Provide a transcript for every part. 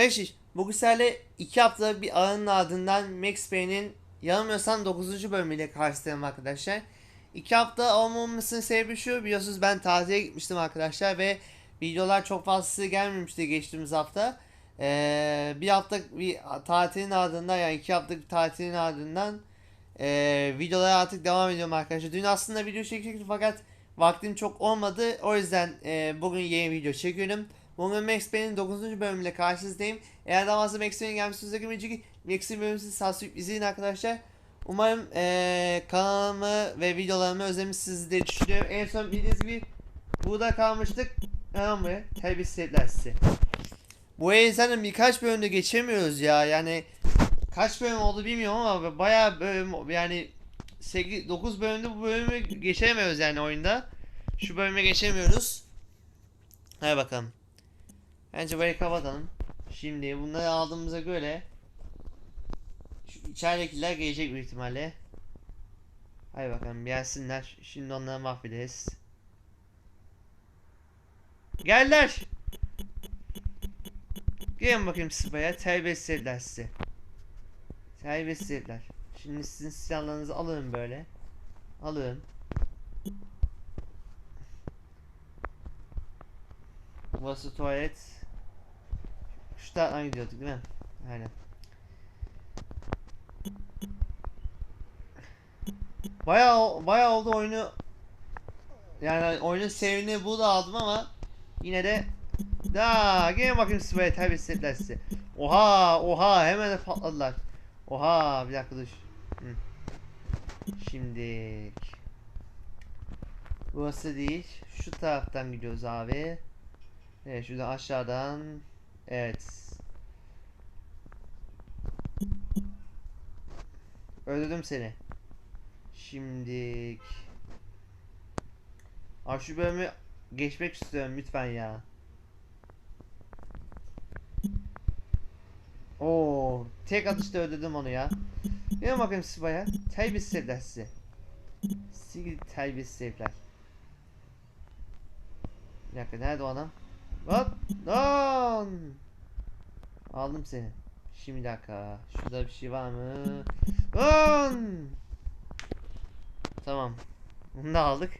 Beş Bugün sizlerle 2 hafta bir ağının ardından Max Payne'in yanılmıyorsam 9. bölümüyle karşılayalım arkadaşlar. 2 hafta olmamasının sebebi şu biliyorsunuz ben tatile gitmiştim arkadaşlar ve videolar çok fazla gelmemişti geçtiğimiz hafta. Ee, bir hafta bir tatilin ardından yani 2 haftalık bir tatilin ardından ee, videolara artık devam ediyorum arkadaşlar. Dün aslında video çekecektim fakat vaktim çok olmadı. O yüzden ee, bugün yeni video çekiyorum. Bugün Max Payne'in 9. bölümüyle karşınızdayım. Eğer daha fazla Max Payne'in gelmişsiniz önceki Max'in bölümünü sansürleyip izleyin arkadaşlar. Umarım eee kanalımı ve videolarımı özlemişsiniz diye düşünüyorum. En son bildiğiniz gibi burada kalmıştık. Hemen buraya. Terbiyesiz sevgiler size. Bu zaten birkaç bölümde geçemiyoruz ya. Yani kaç bölüm oldu bilmiyorum ama bayağı bölüm yani 8 9 bölümde bu bölümü geçemiyoruz yani oyunda. Şu bölüme geçemiyoruz. Hadi bakalım. Bence burayı kapatalım. Şimdi bunları aldığımıza göre şu içeridekiler gelecek büyük ihtimalle. Hadi bakalım gelsinler. Şimdi onları mahvederiz. Geldiler. Gelin bakayım sıfaya. Terbiyesiz evler size. Terbiyesiz evler. Şimdi sizin silahlarınızı alın böyle. Alın. Burası tuvalet. Şu taraftan gidiyorduk değil mi? Aynen. Bayağı bayağı oldu oyunu yani oyunun sevini burada aldım ama yine de da gelin bakayım sıvaya terbiyesiz ettiler size. Oha oha hemen de patladılar. Oha bir dakika dur. Hı. Şimdi Burası değil. Şu taraftan gidiyoruz abi. Evet şuradan aşağıdan. Evet. Öldürdüm seni. Şimdik. Abi şu bölümü geçmek istiyorum lütfen ya. Oo, tek atışta öldürdüm onu ya. Gelin bakayım sıvaya. Terbiyesiz evler size. Sizi terbiyesiz evler. Bir dakika nerede o adam? Hop! Lan! Aldım seni. Şimdi dakika. Şurada bir şey var mı? Lan! Tamam. Bunu da aldık.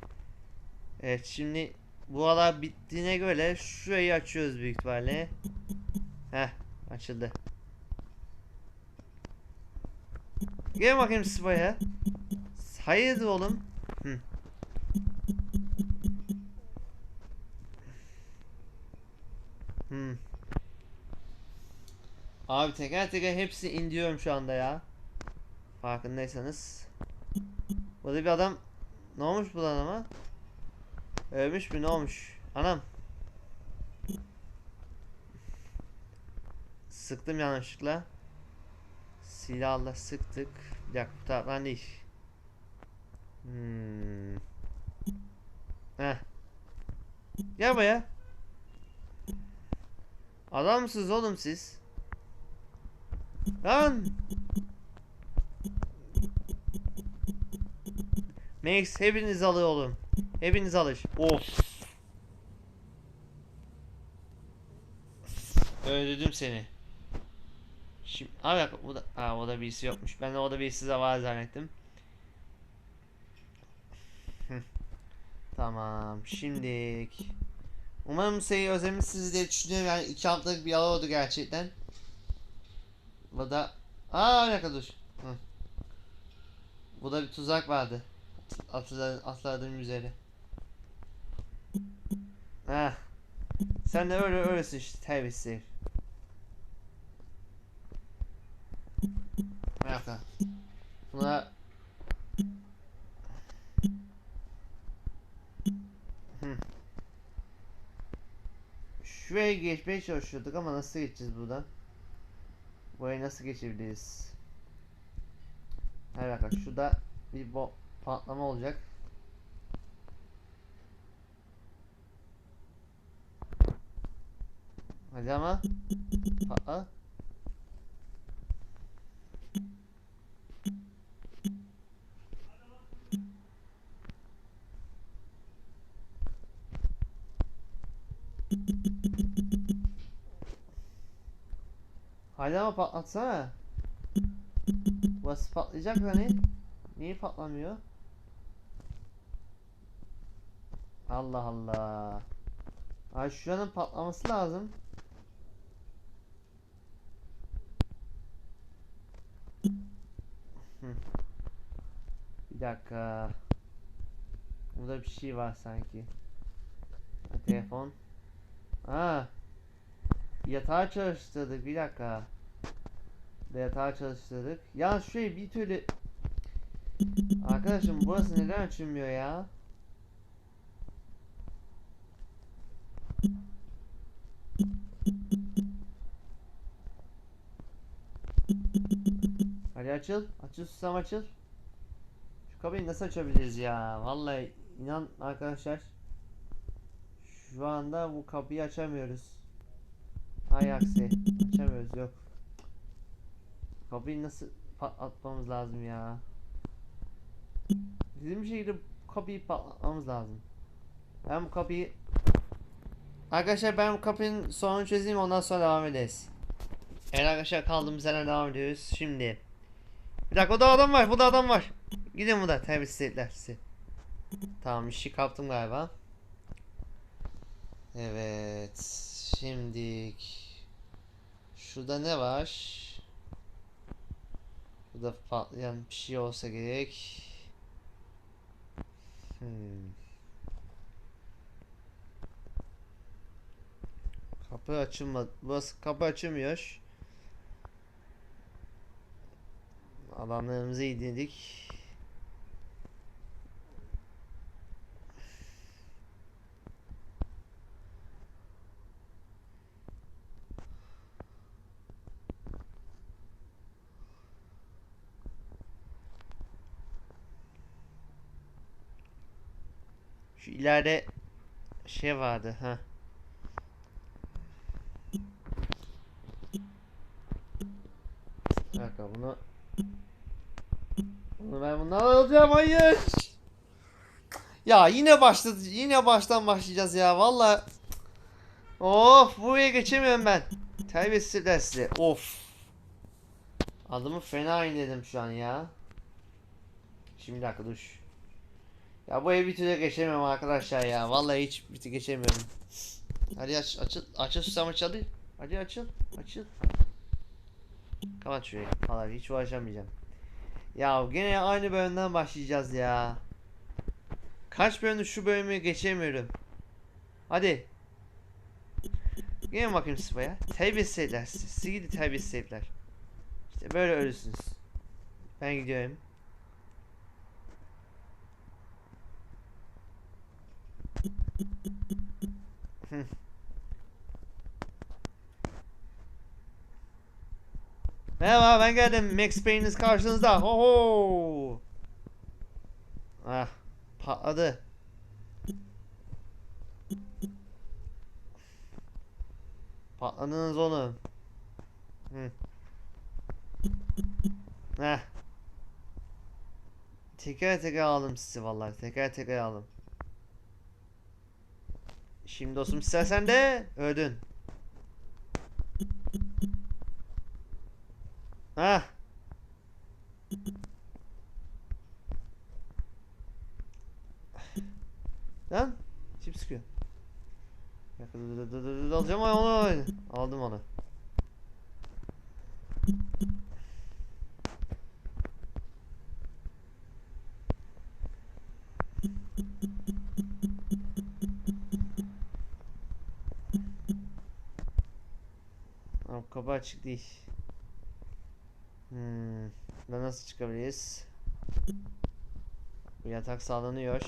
Evet şimdi bu olay bittiğine göre şurayı açıyoruz büyük ihtimalle. Heh açıldı. Gel bakayım sıvaya. Hayırdır oğlum? Hmm. Abi teker teker hepsi indiriyorum şu anda ya. Farkındaysanız. Burada bir adam ne olmuş bu adama? Ölmüş mü ne olmuş? Anam. Sıktım yanlışlıkla. Silahla sıktık. Bir dakika bu taraftan değil. Hmm. Heh. Gel buraya. Adam mısınız oğlum siz? Lan! Max hepiniz alır oğlum. Hepiniz alır. Of. Öldürdüm seni. Şimdi abi bu da ha o da birisi yokmuş. Ben de o da birisi de var zannettim. Tamam. Şimdilik. Umarım seni özlemişsiniz diye düşünüyorum. Yani iki haftalık bir yala oldu gerçekten. Bu da... Aa ne kadar dur. Bu da bir tuzak vardı. Atladığım, atladığım üzere. Heh. Sen de öyle öylesin işte terbiyesiz. Geçmeye çalışıyorduk ama nasıl geçeceğiz buradan? Burayı nasıl geçebiliriz? Her dakika şurada bir patlama olacak. Hadi ama patla. Hadi ama patlatsana. Burası patlayacak hani. Niye patlamıyor? Allah Allah. Ay şuranın patlaması lazım. Bir dakika. Burada bir şey var sanki. Telefon. Aa. Yatağı çalıştırdık. Bir dakika. Yatağı çalıştırdık. Ya şey bir türlü Arkadaşım burası neden açılmıyor ya? Hadi açıl. Açıl susam açıl. Şu kapıyı nasıl açabiliriz ya? Vallahi inan arkadaşlar. Şu anda bu kapıyı açamıyoruz. Hay aksi. Açamıyoruz yok. Kapıyı nasıl patlatmamız lazım ya? Bizim bir şekilde kapıyı patlatmamız lazım. Ben bu kapıyı Arkadaşlar ben bu kapının sorunu çözeyim ondan sonra devam ederiz. Evet arkadaşlar kaldığımız yerden devam ediyoruz. Şimdi Bir dakika o da adam var. Bu da adam var. Gidin bu da terbiyesiz herifler sizi. Tamam işi kaptım galiba. Evet. Şimdi Şurada ne var? Burada patlayan bir şey olsa gerek. Hmm. Kapı açılmadı. Burası kapı açılmıyor. Adamlarımızı indirdik. Şu ileride şey vardı ha. Dakika bunu bunu ben bundan alacağım hayır. Ya yine başladı yine baştan başlayacağız ya valla. Of buraya geçemiyorum ben. Terbiyesizler size. Of. Adımı fena inledim şu an ya. Şimdi bir dakika dur. Ya bu ev bir türlü geçemiyorum arkadaşlar ya. Vallahi hiç bir geçemiyorum. Hadi aç, açıl, açıl susam açıl. Hadi açıl, açıl. Kapat şurayı falan hiç uğraşamayacağım. Ya gene aynı bölümden başlayacağız ya. Kaç bölümdür şu bölümü geçemiyorum. Hadi. Gelin bakayım sıfaya. Terbiyesiz herifler. Siz gidin terbiyesiz. İşte böyle ölürsünüz. Ben gidiyorum. Merhaba ben geldim. Max Payne'iniz karşınızda. Oho. Ah patladı. Patladınız oğlum. Hı. Heh. Teker teker aldım sizi vallahi. Teker teker aldım. Şimdi dostum istersen de öldün. Ha. Lan çip sıkıyor. Alacağım onu. Aldım onu. Tamam kapı açık değil. Hmm. Nasıl çıkabiliriz? Bu yatak sağlanıyor.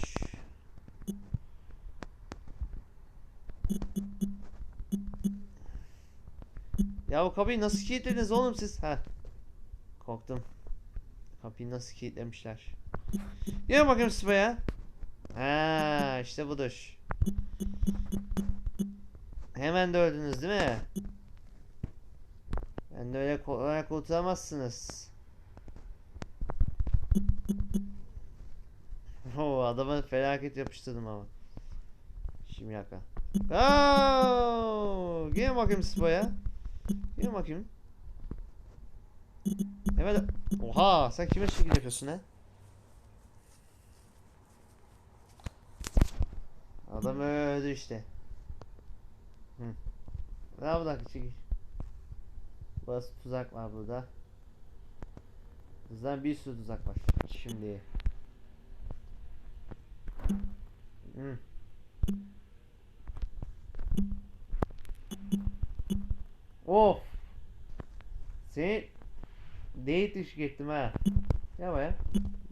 Ya bu kapıyı nasıl kilitlediniz oğlum siz? Ha. Korktum. Kapıyı nasıl kilitlemişler? Gelin bakayım sıfaya. Ha, işte budur. Hemen de öldünüz değil mi? Ben de öyle kolay kurtulamazsınız. Oo adama felaket yapıştırdım ama. Şimdi. Oo, gelin bakayım spaya. Gelin bakayım. Evet. Oha sen kime şekil yapıyorsun ha? Adam öldü işte. Hı. Bu dakika. Bas tuzak var burada. Bizden bir sürü tuzak var. Şimdi. Hı. Of. Seni Date dışı gittim ha. Gel buraya.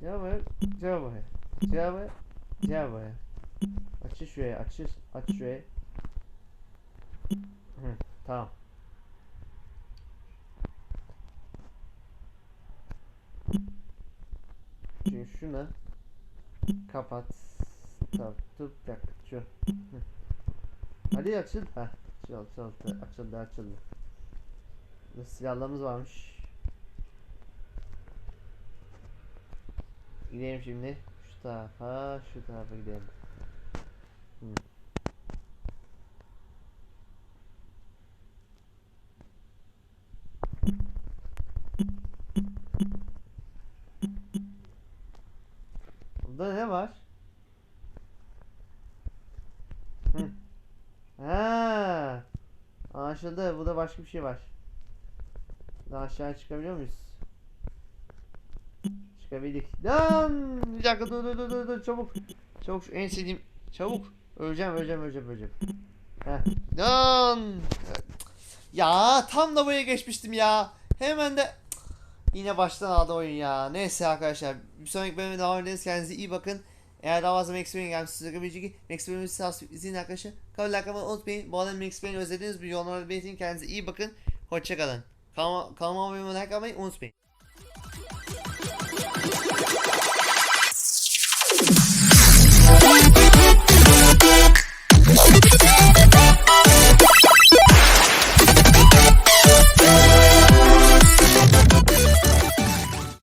Gel buraya. Gel buraya. Gel buraya. Gel buraya. Açı şuraya. Açı. Aç şuraya. Hı, tamam. Şimdi şunu kapat. Tamam. Dur bir dakika. Şu. Hadi açıl. Ha. Açıldı, açıldı, açıldı, açıldı. Silahlarımız varmış. Gidelim şimdi. Şu tarafa, şu tarafa gidelim. Hı. Anlaşıldı. Burada başka bir şey var. Daha aşağı çıkabiliyor muyuz? Çıkabildik. Lan! Bir dakika dur dur dur dur çabuk. Çabuk en sevdiğim çabuk. Öleceğim öleceğim öleceğim öleceğim. Heh. Lan! Ya tam da buraya geçmiştim ya. Hemen de yine baştan aldı oyun ya. Neyse arkadaşlar. Bir sonraki bölümde devam ederiz. Kendinize iyi bakın. Eğer daha fazla Max Payne gelmiş size görebilecek ki Max Payne'i tavsiye izleyin arkadaşlar. Kabul like atmayı unutmayın. Bu arada Max Payne'i özlediniz mi? Yorumlarda belirtin. Kendinize iyi bakın. Hoşçakalın. Kanalıma, abone olmayı like unutmayın.